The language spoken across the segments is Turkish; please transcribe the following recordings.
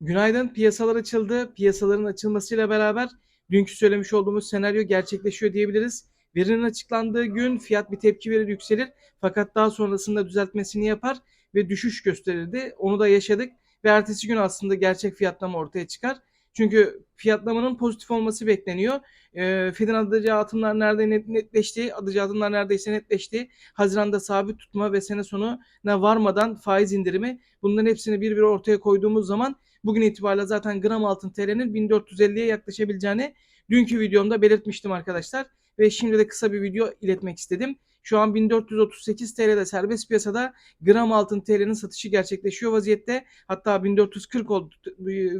Günaydın. Piyasalar açıldı. Piyasaların açılmasıyla beraber dünkü söylemiş olduğumuz senaryo gerçekleşiyor diyebiliriz. Verinin açıklandığı gün fiyat bir tepki verir, yükselir. Fakat daha sonrasında düzeltmesini yapar ve düşüş gösterirdi. Onu da yaşadık ve ertesi gün aslında gerçek fiyatlama ortaya çıkar. Çünkü fiyatlamanın pozitif olması bekleniyor. E, Fed'in atacağı atımlar nerede net, netleşti, atacağı adımlar neredeyse netleşti. Haziran'da sabit tutma ve sene sonuna varmadan faiz indirimi bunların hepsini bir bir ortaya koyduğumuz zaman bugün itibariyle zaten gram altın TL'nin 1450'ye yaklaşabileceğini dünkü videomda belirtmiştim arkadaşlar. Ve şimdi de kısa bir video iletmek istedim. Şu an 1438 TL'de serbest piyasada gram altın TL'nin satışı gerçekleşiyor vaziyette. Hatta 1440 oldu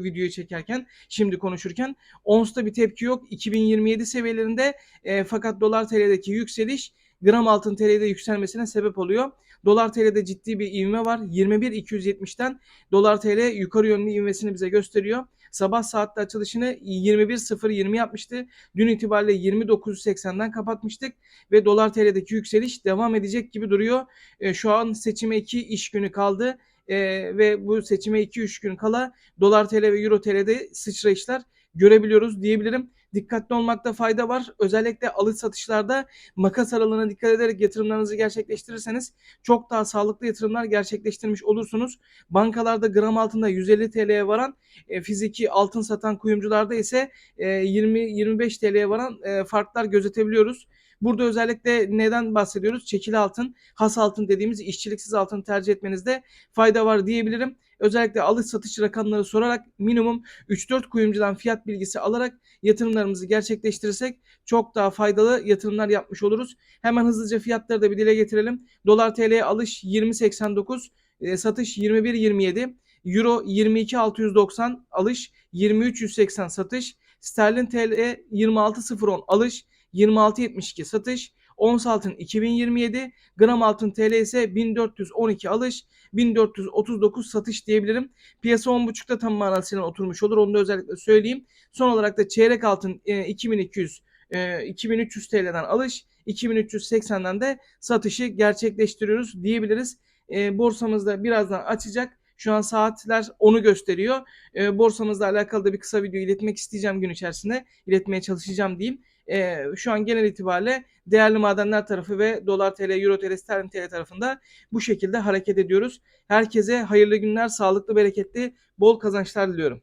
videoyu çekerken, şimdi konuşurken. Ons'ta bir tepki yok. 2027 seviyelerinde e, fakat dolar TL'deki yükseliş gram altın TL'de yükselmesine sebep oluyor. Dolar TL'de ciddi bir ivme var. 21.270'ten dolar TL yukarı yönlü ivmesini bize gösteriyor. Sabah saatte açılışını 21.020 yapmıştı. Dün itibariyle 29.80'den kapatmıştık ve dolar TL'deki yükseliş devam edecek gibi duruyor. E, şu an seçime 2 iş günü kaldı. E, ve bu seçime 2-3 gün kala dolar TL ve euro TL'de sıçrayışlar görebiliyoruz diyebilirim dikkatli olmakta fayda var. Özellikle alış satışlarda makas aralığına dikkat ederek yatırımlarınızı gerçekleştirirseniz çok daha sağlıklı yatırımlar gerçekleştirmiş olursunuz. Bankalarda gram altında 150 TL'ye varan e, fiziki altın satan kuyumcularda ise e, 20-25 TL'ye varan e, farklar gözetebiliyoruz. Burada özellikle neden bahsediyoruz? Çekili altın, has altın dediğimiz işçiliksiz altın tercih etmenizde fayda var diyebilirim. Özellikle alış satış rakamları sorarak minimum 3-4 kuyumcudan fiyat bilgisi alarak yatırımlarımızı gerçekleştirirsek çok daha faydalı yatırımlar yapmış oluruz. Hemen hızlıca fiyatları da bir dile getirelim. Dolar TL'ye alış 20.89, e, satış 21.27, Euro 22.690 alış, 23.180 satış, Sterlin TL 26.010 alış, 26.72 satış, ons altın 2027, gram altın TL ise 1412 alış, 1439 satış diyebilirim. Piyasa 10.5'ta tam manasıyla oturmuş olur. Onu da özellikle söyleyeyim. Son olarak da çeyrek altın e, 2200 e, 2300 TL'den alış, 2380'den de satışı gerçekleştiriyoruz diyebiliriz. E, borsamızda birazdan açacak. Şu an saatler onu gösteriyor. E, borsamızla alakalı da bir kısa video iletmek isteyeceğim gün içerisinde. İletmeye çalışacağım diyeyim. E, şu an genel itibariyle değerli madenler tarafı ve dolar TL, euro TL, sterlin TL tarafında bu şekilde hareket ediyoruz. Herkese hayırlı günler, sağlıklı, bereketli, bol kazançlar diliyorum.